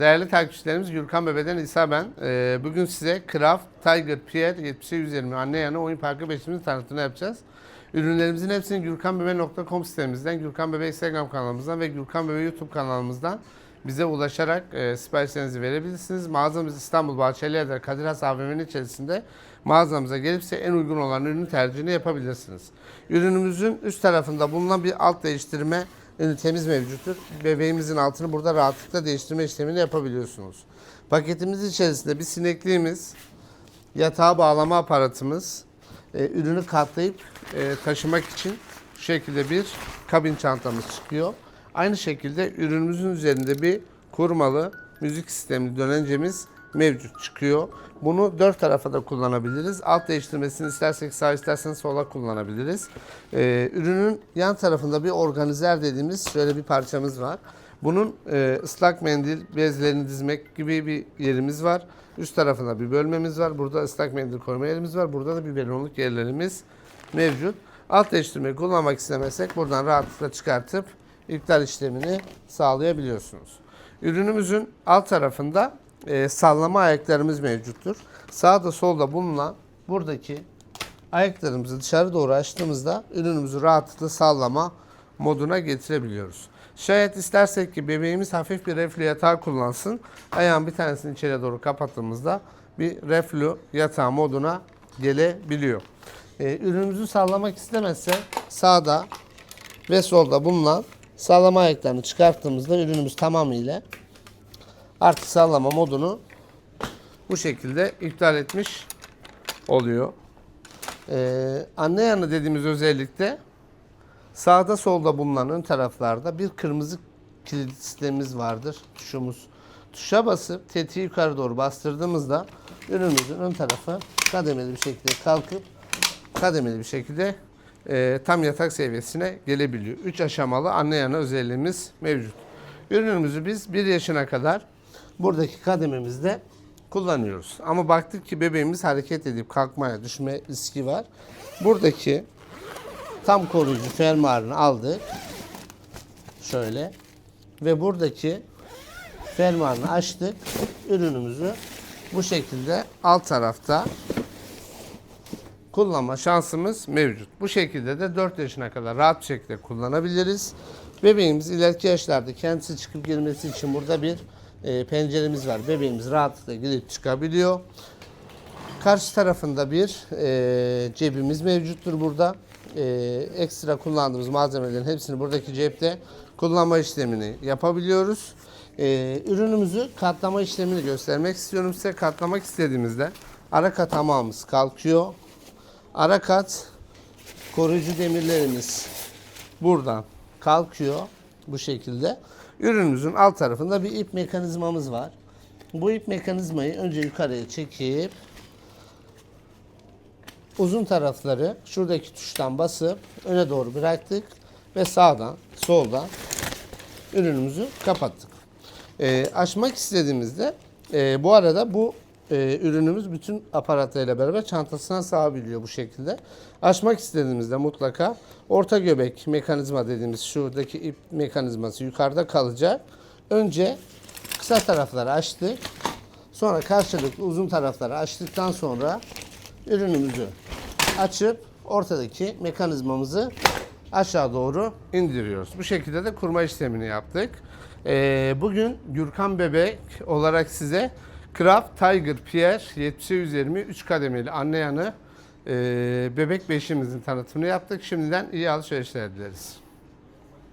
Değerli takipçilerimiz Gürkan Bebe'den İsa ben. Ee, bugün size Craft Tiger Pierre 70-120 anne yanı oyun parkı beşimizin tanıtımını yapacağız. Ürünlerimizin hepsini gürkanbebe.com sitemizden, Gürkan Bebe Instagram kanalımızdan ve Gürkan Bebe YouTube kanalımızdan bize ulaşarak e, siparişlerinizi verebilirsiniz. Mağazamız İstanbul Bahçelievler Kadir Has AVM'nin içerisinde mağazamıza gelip size en uygun olan ürünün tercihini yapabilirsiniz. Ürünümüzün üst tarafında bulunan bir alt değiştirme ünitemiz mevcuttur. Bebeğimizin altını burada rahatlıkla değiştirme işlemini yapabiliyorsunuz. Paketimiz içerisinde bir sinekliğimiz, yatağa bağlama aparatımız, e, ürünü katlayıp e, taşımak için şu şekilde bir kabin çantamız çıkıyor. Aynı şekilde ürünümüzün üzerinde bir kurmalı müzik sistemli dönencemiz mevcut çıkıyor. Bunu dört tarafa da kullanabiliriz. Alt değiştirmesini istersek sağ isterseniz sola kullanabiliriz. Ee, ürünün yan tarafında bir organizer dediğimiz şöyle bir parçamız var. Bunun e, ıslak mendil bezlerini dizmek gibi bir yerimiz var. Üst tarafında bir bölmemiz var. Burada ıslak mendil koyma yerimiz var. Burada da biberonluk yerlerimiz mevcut. Alt değiştirmeyi kullanmak istemezsek buradan rahatlıkla çıkartıp iptal işlemini sağlayabiliyorsunuz. Ürünümüzün alt tarafında e, sallama ayaklarımız mevcuttur. Sağda solda bulunan buradaki ayaklarımızı dışarı doğru açtığımızda ürünümüzü rahatlıkla sallama moduna getirebiliyoruz. Şayet istersek ki bebeğimiz hafif bir reflü yatağı kullansın. Ayağın bir tanesini içeri doğru kapattığımızda bir reflü yatağı moduna gelebiliyor. Ee, ürünümüzü sallamak istemezse sağda ve solda bulunan sallama ayaklarını çıkarttığımızda ürünümüz tamamıyla artık sallama modunu bu şekilde iptal etmiş oluyor. Ee, anne yanı dediğimiz özellikle sağda solda bulunan ön taraflarda bir kırmızı kilit sistemimiz vardır. Tuşumuz. Tuşa basıp tetiği yukarı doğru bastırdığımızda ürünümüzün ön tarafı kademeli bir şekilde kalkıp kademeli bir şekilde e, tam yatak seviyesine gelebiliyor. 3 aşamalı anne yanı özelliğimiz mevcut. Ürünümüzü biz 1 yaşına kadar buradaki kadememizde kullanıyoruz. Ama baktık ki bebeğimiz hareket edip kalkmaya düşme riski var. Buradaki tam koruyucu fermuarını aldık. Şöyle. Ve buradaki fermuarını açtık. Ürünümüzü bu şekilde alt tarafta kullanma şansımız mevcut. Bu şekilde de 4 yaşına kadar rahat bir şekilde kullanabiliriz. Bebeğimiz ileriki yaşlarda kendisi çıkıp girmesi için burada bir e, penceremiz var. Bebeğimiz rahatlıkla girip çıkabiliyor. Karşı tarafında bir e, cebimiz mevcuttur burada. E, ekstra kullandığımız malzemelerin hepsini buradaki cepte kullanma işlemini yapabiliyoruz. E, ürünümüzü katlama işlemini göstermek istiyorum size. Katlamak istediğimizde ara kat tamamımız kalkıyor. Ara kat koruyucu demirlerimiz buradan kalkıyor bu şekilde. Ürünümüzün alt tarafında bir ip mekanizmamız var. Bu ip mekanizmayı önce yukarıya çekip uzun tarafları şuradaki tuştan basıp öne doğru bıraktık ve sağdan soldan ürünümüzü kapattık. Ee, açmak istediğimizde e, bu arada bu e, ürünümüz bütün aparatlarıyla beraber çantasına sığabiliyor bu şekilde. Açmak istediğimizde mutlaka orta göbek mekanizma dediğimiz şuradaki ip mekanizması yukarıda kalacak. Önce kısa tarafları açtık. Sonra karşılıklı uzun tarafları açtıktan sonra ürünümüzü açıp ortadaki mekanizmamızı aşağı doğru indiriyoruz. Bu şekilde de kurma işlemini yaptık. Ee, bugün Gürkan Bebek olarak size Craft Tiger Pierre 70-120 3 kademeli anne yanı e, bebek beşiğimizin tanıtımını yaptık. Şimdiden iyi alışverişler dileriz.